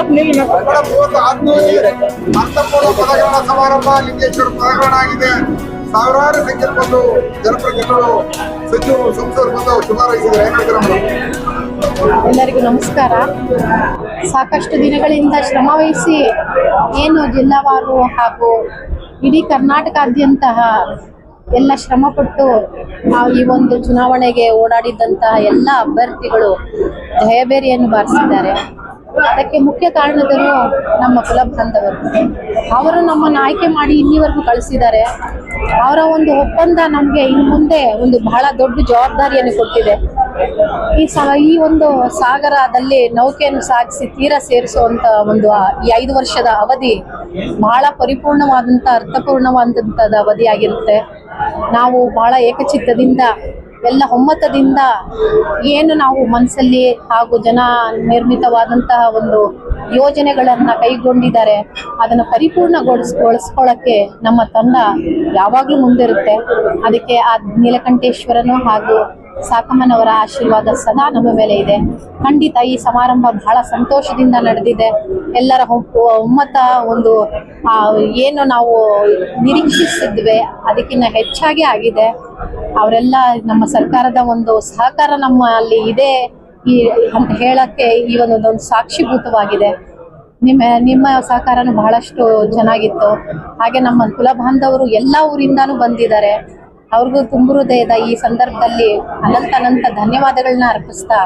ಅರ್ಥಪೂರ್ಣ ಪದಗ್ರಹಣ ಸಮಾರಂಭ ಲಿಂಗೇಶ್ವರ ಪದಗ್ರಹಣ ಆಗಿದೆ ಸಾವಿರಾರು ಸಂಖ್ಯೆಯಲ್ಲಿ ಬಂದು ಜನಪ್ರತಿನಿಧಿಗಳು ಸಚಿವರು ಸಂಸದರು ಬಂದು ಶುಭ ಹಾರೈಸಿದ್ದಾರೆ ಏನ್ ಹೇಳ್ತೀರಾ ಮೇಡಮ್? ಎಲ್ಲರಿಗೂ ನಮಸ್ಕಾರ ಸಾಕಷ್ಟು ದಿನಗಳಿಂದ ಶ್ರಮವಹಿಸಿ ಏನು ಜಿಲ್ಲಾವಾರು ಹಾಗೂ ಇಡೀ ಕರ್ನಾಟಕಾದ್ಯಂತ ಎಲ್ಲ ಶ್ರಮಪಟ್ಟು ಈ ಒಂದು ಚುನಾವಣೆಗೆ ಓಡಾಡಿದ್ದಂತಹ ಎಲ್ಲ ಅಭ್ಯರ್ಥಿಗಳು ಜಯಬೇರಿಯನ್ನು ಬಾರಿಸಿದ್ದಾರೆ ಅದಕ್ಕೆ ಮುಖ್ಯ ಕಾರಣದರು ನಮ್ಮ ಕುಲ ಬಾಂಧವರು. ಅವರು ನಮ್ಮನ್ನು ಆಯ್ಕೆ ಮಾಡಿ ಇಲ್ಲಿವರೆಗೂ ಕಳಿಸಿದ್ದಾರೆ. ಅವರ ಒಂದು ಒಪ್ಪಂದ ನಮಗೆ ಇನ್ನು ಮುಂದೆ ಒಂದು ಬಹಳ ದೊಡ್ಡ ಜವಾಬ್ದಾರಿಯನ್ನು ಕೊಟ್ಟಿದೆ. ಈ ಸ, ಈ ಒಂದು ಸಾಗರದಲ್ಲಿ ನೌಕೆಯನ್ನು ಸಾಗಿಸಿ ತೀರ ಸೇರಿಸುವಂತ ಒಂದು ಈ ಐದು ವರ್ಷದ ಅವಧಿ ಬಹಳ ಪರಿಪೂರ್ಣವಾದಂಥ ಅರ್ಥಪೂರ್ಣವಾದಂಥದ್ದು ಅವಧಿಯಾಗಿರುತ್ತೆ. ನಾವು ಬಹಳ ಏಕಚಿತ್ತದಿಂದ ಎಲ್ಲ ಒಮ್ಮತದಿಂದ ಏನು ನಾವು ಮನಸ್ಸಲ್ಲಿ ಹಾಗೂ ಜನ ನಿರ್ಮಿತವಾದಂತಹ ಒಂದು ಯೋಜನೆಗಳನ್ನು ಕೈಗೊಂಡಿದ್ದಾರೆ, ಅದನ್ನು ಪರಿಪೂರ್ಣಗೊಳಿಸ್ಗೊಳಿಸ್ಕೊಳ್ಳೋಕ್ಕೆ ನಮ್ಮ ತಂಡ ಯಾವಾಗಲೂ ಮುಂದಿರುತ್ತೆ. ಅದಕ್ಕೆ ಆ ನೀಲಕಂಠೇಶ್ವರನು ಹಾಗೂ ಸಾಕಮ್ಮನವರ ಆಶೀರ್ವಾದ ಸದಾ ನಮ್ಮ ಮೇಲೆ ಇದೆ. ಖಂಡಿತ ಈ ಸಮಾರಂಭ ಬಹಳ ಸಂತೋಷದಿಂದ ನಡೆದಿದೆ. ಎಲ್ಲರ ಒಮ್ಮತ ಒಂದು ಏನು ನಾವು ನಿರೀಕ್ಷಿಸಿದ್ವಿ ಅದಕ್ಕಿಂತ ಹೆಚ್ಚಾಗಿ ಆಗಿದೆ. ಅವರೆಲ್ಲ ನಮ್ಮ ಸರ್ಕಾರದ ಒಂದು ಸಹಕಾರ ನಮ್ಮಲ್ಲಿ ಇದೆ. ಈ ಹೇಳಕ್ಕೆ ಈ ಒಂದು ಸಾಕ್ಷಿಭೂತವಾಗಿದೆ. ನಿಮ್ಮ ನಿಮ್ಮ ಸಹಕಾರನೂ ಬಹಳಷ್ಟು ಚೆನ್ನಾಗಿತ್ತು. ಹಾಗೆ ನಮ್ಮ ಕುಲ ಬಾಂಧವರು ಎಲ್ಲ ಊರಿಂದಾನು ಬಂದಿದ್ದಾರೆ. ಅವ್ರಿಗೂ ತುಂಬು ಹೃದಯದ ಈ ಸಂದರ್ಭದಲ್ಲಿ ಅನಂತ ಅನಂತ ಧನ್ಯವಾದಗಳನ್ನ ಅರ್ಪಿಸ್ತಾ,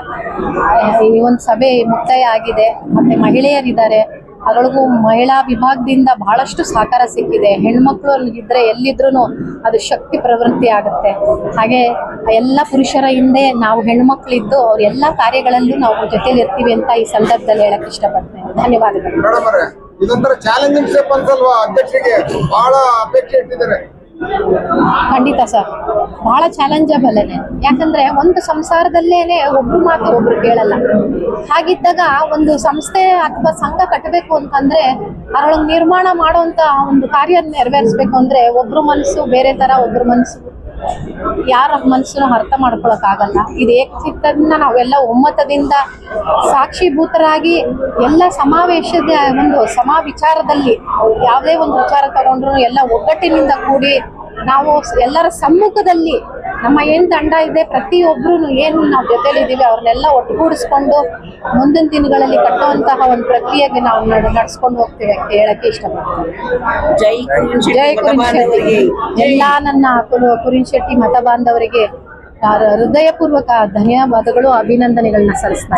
ಈ ಒಂದು ಸಭೆ ಮುಕ್ತಾಯ ಆಗಿದೆ. ಮತ್ತೆ ಮಹಿಳೆಯರಿದ್ದಾರೆ. ಅದರೊಳಗೂ ಮಹಿಳಾ ವಿಭಾಗದಿಂದ ಬಹಳಷ್ಟು ಸಹಕಾರ ಸಿಕ್ಕಿದೆ. ಹೆಣ್ಮಕ್ಳು ಇದ್ರೆ ಎಲ್ಲಿದ್ರು ಅದು ಶಕ್ತಿ ಪ್ರವೃತ್ತಿ ಆಗುತ್ತೆ. ಹಾಗೆ ಎಲ್ಲ ಪುರುಷರ ಹಿಂದೆ ನಾವು ಹೆಣ್ಮಕ್ಳಿದ್ದು ಅವ್ರ ಎಲ್ಲ ಕಾರ್ಯಗಳಲ್ಲೂ ನಾವು ಜೊತೆಲಿ ಇರ್ತೀವಿ ಅಂತ ಈ ಸಂದರ್ಭದಲ್ಲಿ ಹೇಳಕ್ ಇಷ್ಟಪಡ್ತೇನೆ. ಧನ್ಯವಾದಗಳು. ಇದೊಂಥರ ಚಾಲೆಂಜಿಂಗ್ ಸ್ಟೆಪ್ ಅನ್ಸಲ್ವಾ? ಅಧ್ಯಕ್ಷರಿಗೆ ಬಹಳ ಅಪೇಕ್ಷೆ ಇಟ್ಟಿದ್ದಾರೆ. ಖಂಡಿತ ಸರ್. ಬಹಳ ಚಾಲೆಂಜಬಲ್ಲೇನೆ ಯಾಕಂದ್ರೆ ಒಂದು ಸಂಸಾರದಲ್ಲೇನೆ ಒಬ್ರು ಮಾತು ಒಬ್ರು ಕೇಳಲ್ಲ. ಹಾಗಿದ್ದಾಗ ಒಂದು ಸಂಸ್ಥೆ ಅಥವಾ ಸಂಘ ಕಟ್ಟಬೇಕು ಅಂತಂದ್ರೆ ಅದರೊಳಗೆ ನಿರ್ಮಾಣ ಮಾಡುವಂತ ಒಂದು ಕಾರ್ಯ ನೆರವೇರಿಸ್ಬೇಕು ಅಂದ್ರೆ ಒಬ್ರು ಮನಸ್ಸು ಬೇರೆ ತರ, ಒಬ್ರು ಮನಸ್ಸು ಯಾರ ಮನಸ್ಸನ್ನು ಅರ್ಥ ಮಾಡ್ಕೊಳಕ್ ಆಗಲ್ಲ ಇದು ಏಕಚಿತ್ತದಿಂದ ನಾವೆಲ್ಲ ಒಮ್ಮತದಿಂದ ಸಾಕ್ಷಿಭೂತರಾಗಿ ಎಲ್ಲ ಸಮಾವೇಶದ ಒಂದು ಸಮಾ ವಿಚಾರದಲ್ಲಿ ಯಾವುದೇ ಒಂದು ವಿಚಾರ ತಗೊಂಡ್ರು ಎಲ್ಲ ಒಗ್ಗಟ್ಟಿನಿಂದ ಕೂಡಿ ನಾವು ಎಲ್ಲರ ಸಮ್ಮುಖದಲ್ಲಿ ನಮ್ಮ ಏನು ತಂಡ ಇದೆ ಪ್ರತಿಯೊಬ್ಬರೂ ಏನು ನಾವು ಜೊತೆಲಿದ್ದೀವಿ ಅವ್ರನ್ನೆಲ್ಲ ಒಟ್ಟುಗೂಡಿಸ್ಕೊಂಡು ಮುಂದಿನ ದಿನಗಳಲ್ಲಿ ಕಟ್ಟುವಂತಹ ಒಂದು ಪ್ರಕ್ರಿಯೆಗೆ ನಾವು ನಡೆಸ್ಕೊಂಡು ಹೋಗ್ತೀವಿ ಅಂತ ಹೇಳಕ್ಕೆ ಇಷ್ಟಪಡ್ತೀನಿ. ಜೈ ಜೈ ಕುರಿನ್ ಶೆಟ್ಟಿ. ಎಲ್ಲ ನನ್ನ ಕುರು- ಕುರಿನ್ ಶೆಟ್ಟಿ ಮತ ಬಾಂಧವರಿಗೆ ಜೈ ಹೃದಯಪೂರ್ವಕ ಧನ್ಯವಾದಗಳು ಅಭಿನಂದನೆಗಳನ್ನ ಸಲ್ಲಿಸ್ತಾ